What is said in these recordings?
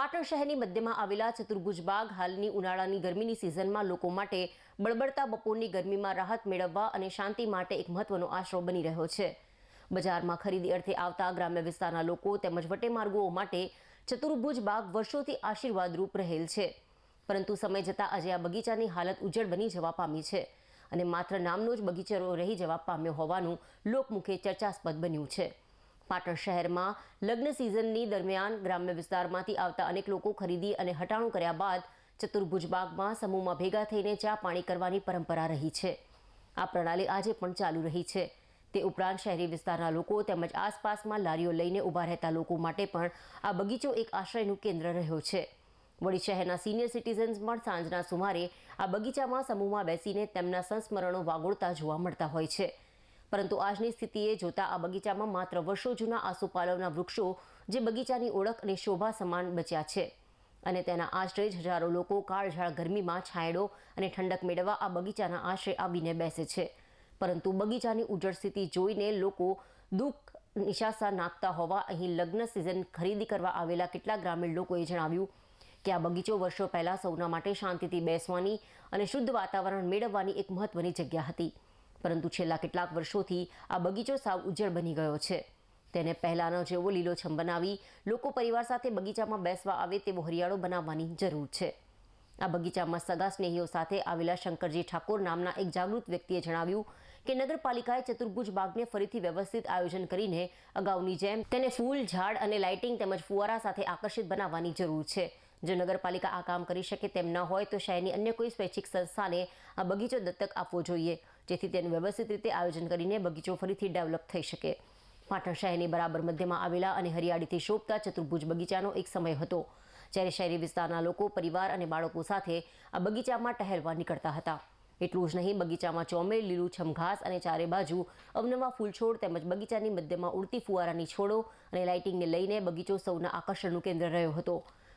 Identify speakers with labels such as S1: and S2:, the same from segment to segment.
S1: પાટણ શહેરની મધ્યમાં આવેલા ચતુર્ભુજ બાગ હાલની ઉનાળાની ગરમીની સિઝનમાં લોકો માટે બળબડતા બપોરની ગરમીમાં રાહત મેળવવા અને શાંતિ માટે એક મહત્વનો આશરો બની રહ્યો છે. બજારમાં ખરીદી અર્થે આવતા ગ્રામ્ય વિસ્તારના લોકો તેમજ વટેમાર્ગો માટે ચતુર્ભુજ બાગ વર્ષોથી આશીર્વાદરૂપ રહેલ છે. પરંતુ સમય જતાં આજે આ બગીચાની હાલત ઉજ્જડ બની જવા પામી છે અને માત્ર નામનો જ બગીચો રહી જવા પામ્યો હોવાનું લોકમુખે ચર્ચાસ્પદ બન્યું છે. પાટણ શહેરમાં લગ્ન સિઝનની દરમિયાન ગ્રામ્ય વિસ્તારમાંથી આવતા અનેક લોકો ખરીદી અને હટાણું કર્યા બાદ ચતુર્ભુજ બાગમાં સમૂહમાં ભેગા થઈને ચા પાણી કરવાની પરંપરા રહી છે. આ પ્રણાલી આજે પણ ચાલુ રહી છે. તે ઉપરાંત શહેરી વિસ્તારના લોકો તેમજ આસપાસમાં લારીઓ લઈને ઊભા રહેતા લોકો માટે પણ આ બગીચો એક આશ્રયનું કેન્દ્ર રહ્યો છે. વળી શહેરના સિનિયર સિટીઝન્સ પણ સાંજના સુમારે આ બગીચામાં સમૂહમાં બેસીને તેમના સંસ્મરણો વાગોળતા જોવા મળતા હોય છે. પરંતુ આજની સ્થિતિએ જોતા આ બગીચામાં માત્ર વર્ષો જૂના આસોપાલવના વૃક્ષો જે બગીચાની ઓળખ અને શોભા સમાન બચ્યા છે. અને તેના આશ્રય જ હજારો લોકો કાળઝાળ ગરમીમાં છાંયડો અને ઠંડક મેળવવા આ બગીચાના આશરે આવીને બેસે છે. પરંતુ બગીચાની ઉજળ સ્થિતિ જોઈને લોકો દુઃખ નિશાસા નાખતા હોવા અહીં લગ્ન સિઝન ખરીદી કરવા આવેલા કેટલાક ગ્રામીણ લોકોએ જણાવ્યું કે આ બગીચો વર્ષો પહેલાં સૌના માટે શાંતિથી બેસવાની અને શુદ્ધ વાતાવરણ મેળવવાની એક મહત્વની જગ્યા હતી. પરંતુ છેલ્લા કેટલાક વર્ષોથી આ બગીચો સાવ ઉજ્જડ બની ગયો છે. તેને પહેલાંનો જેવો લીલોછમ બનાવી લોકો પરિવાર સાથે બગીચામાં બેસવા આવે તેવો હરિયાળો બનાવવાની જરૂર છે. આ બગીચામાં સગા સ્નેહીઓ સાથે આવેલા શંકરજી ઠાકોર નામના એક જાગૃત વ્યક્તિએ જણાવ્યું કે નગરપાલિકાએ ચતુર્ભુજ બાગને ફરીથી વ્યવસ્થિત આયોજન કરીને અગાઉની જેમ તેને ફૂલ, ઝાડ અને લાઇટિંગ તેમજ ફુવારા સાથે આકર્ષિત બનાવવાની જરૂર છે. જો નગરપાલિકા આ કામ કરી શકે તેમ ન હોય તો શહેરની અન્ય કોઈ સ્વૈચ્છિક સંસ્થાને આ બગીચો દત્તક આપવો જોઈએ. જેથી તેનું વ્યવસ્થિત રીતે આયોજન કરીને બગીચો ફરીથી ડેવલપ થઈ શકે. પાટણ શહેરની બરાબર મધ્યમાં આવેલા અને હરિયાળીથી શોભતા ચતુર્ભુજ બગીચાનો એક સમય હતો, જ્યારે શહેરી વિસ્તારના લોકો, પરિવાર અને બાળકો સાથે આ બગીચામાં ટહેલવા નીકળતા હતા. એટલું જ નહીં, બગીચામાં ચોમેર લીલુંછમ ઘાસ અને ચારે બાજુ અવનવા ફૂલછોડ તેમજ બગીચાની મધ્યમાં ઉડતી ફુવારાની છોડો અને લાઇટિંગને લઈને બગીચો સૌના આકર્ષણનું કેન્દ્ર રહ્યો હતો.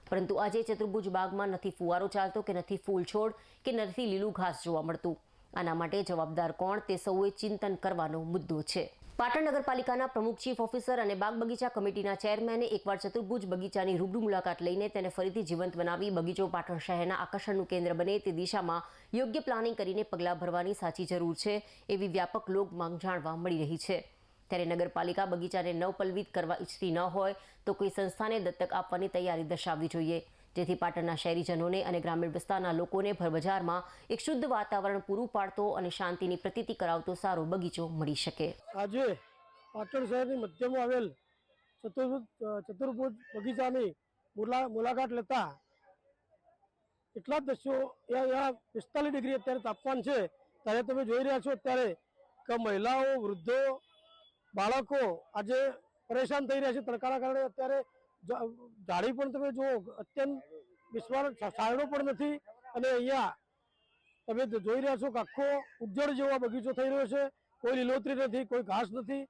S1: પરંતુ આજે ચતુર્ભુજ બાગમાં નથી ફુવારો ચાલતો કે નથી ફૂલ છોડ કે નથી લીલું ઘાસ જોવા મળતું. આના માટે જવાબદાર કોણ તે સૌએ ચિંતન કરવાનો મુદ્દો છે. પાટણ નગરપાલિકાના પ્રમુખ ચીફ ઓફિસર અને બાગ બગીચા કમિટીના ચેરમેને એકવાર ચતુર્ભુજ બગીચાની રૂબરૂ મુલાકાત લઈને તેને ફરીથી જીવંત બનાવી બગીચો પાટણ શહેરના આકર્ષણનું કેન્દ્ર બને તે દિશામાં યોગ્ય પ્લાનિંગ કરીને પગલાં ભરવાની સાચી જરૂર છે એવી વ્યાપક લોક માંગ જાણવા મળી રહી છે. ત્યારે નગરપાલિકા બગીચાને નવપલ્વિત કરવા ઈચ્છતી ન હોય તો કોઈ સંસ્થાને દત્તક આપવાની તૈયારી દર્શાવવી જોઈએ. જેથી પાટણના શહેરીજનોને અને ગ્રામીણ વિસ્તારના લોકોને ભરબજારમાં એક શુદ્ધ વાતાવરણ પૂરું પાડતો અને શાંતિની પ્રતીતિ કરાવતો સારો બગીચો મળી શકે.
S2: આજે પાટણ શહેરની મધ્યમાં આવેલ ચતુર્ભુજ બગીચાની મુલા, મુલાકાત લેતા એટલા જ દ્રશ્યો પિસ્તાલીસ ડિગ્રી અત્યારે તાપમાન છે. ત્યારે તમે જોઈ રહ્યા છો અત્યારે કે મહિલાઓ, વૃદ્ધો, બાળકો આજે પરેશાન થઈ રહ્યા છે તડકાના કારણે. અત્યારે જા- ઝાડી પણ તમે જુઓ, અત્યંત વિશ્વાસ છાંયડો પણ નથી. અને અહીંયા તમે જોઈ રહ્યા છો કે આખો ઉજ્જડ જેવો બગીચો થઈ રહ્યો છે. કોઈ લીલોતરી નથી, કોઈ ઘાસ નથી.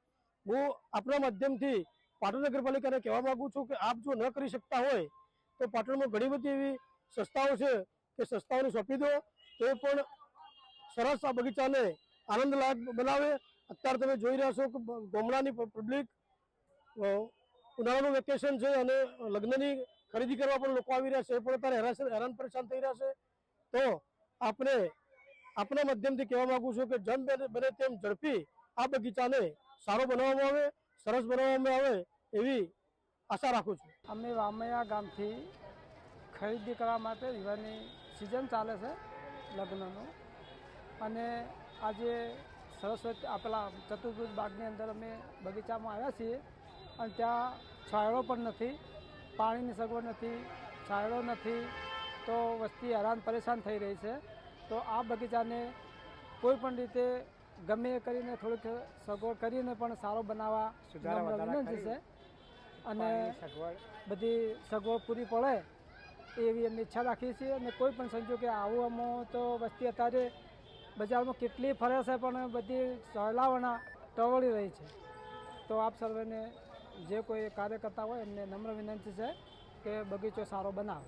S2: હું આપણા માધ્યમથી પાટણ નગરપાલિકાને કહેવા માગું છું કે આપ જો ન કરી શકતા હોય, તો પાટણમાં ઘણી બધી એવી સંસ્થાઓ છે કે સંસ્થાઓને સોંપી દો. તો પણ સરસ આ બગીચાને આનંદલાયક બનાવે. અત્યારે તમે જોઈ રહ્યા છો કે ગામડાની પબ્લિક ઉનાળાનું વેકેશન છે અને લગ્નની ખરીદી કરવા પણ લોકો આવી રહ્યા છે. એ પણ અત્યારે હેરાન પરેશાન થઈ રહ્યા છે. તો આપણે આપના માધ્યમથી કહેવા માંગુ છું કે જેમ બને તેમ ઝડપી આ બગીચાને સારો બનાવવામાં આવે, સરસ બનાવવામાં આવે એવી આશા રાખું છું.
S3: અમે વામૈયા ગામથી ખરીદી કરવા માટે વિવાહની સિઝન ચાલે છે લગ્નનું. અને આજે સરસ્વતી આપેલા ચતુર્ભુજ બાગની અંદર અમે બગીચામાં આવ્યા છીએ. અને ત્યાં છાંયડો પણ નથી પાણીની સગવડ નથી છાંયડો નથી તો વસ્તી હેરાન પરેશાન થઈ રહી છે. તો આ બગીચાને કોઈ પણ રીતે ગમે એ કરીને થોડીક સગવડ કરીને પણ સારો બનાવવા વિનંતી છે અને બધી સગવડ પૂરી પડે એવી એમની ઈચ્છા રાખીએ છીએ અને કોઈ પણ સંજોગે આવું અમો તો વસ્તી અત્યારે બજારમાં કેટલી ફરે છે પણ બધી સહેલાવણા ટવળી રહી છે. તો આપ સર્વેને જે કોઈ કાર્યકર્તા હોય એમને નમ્ર વિનંતી છે કે બગીચો સારો બનાવે.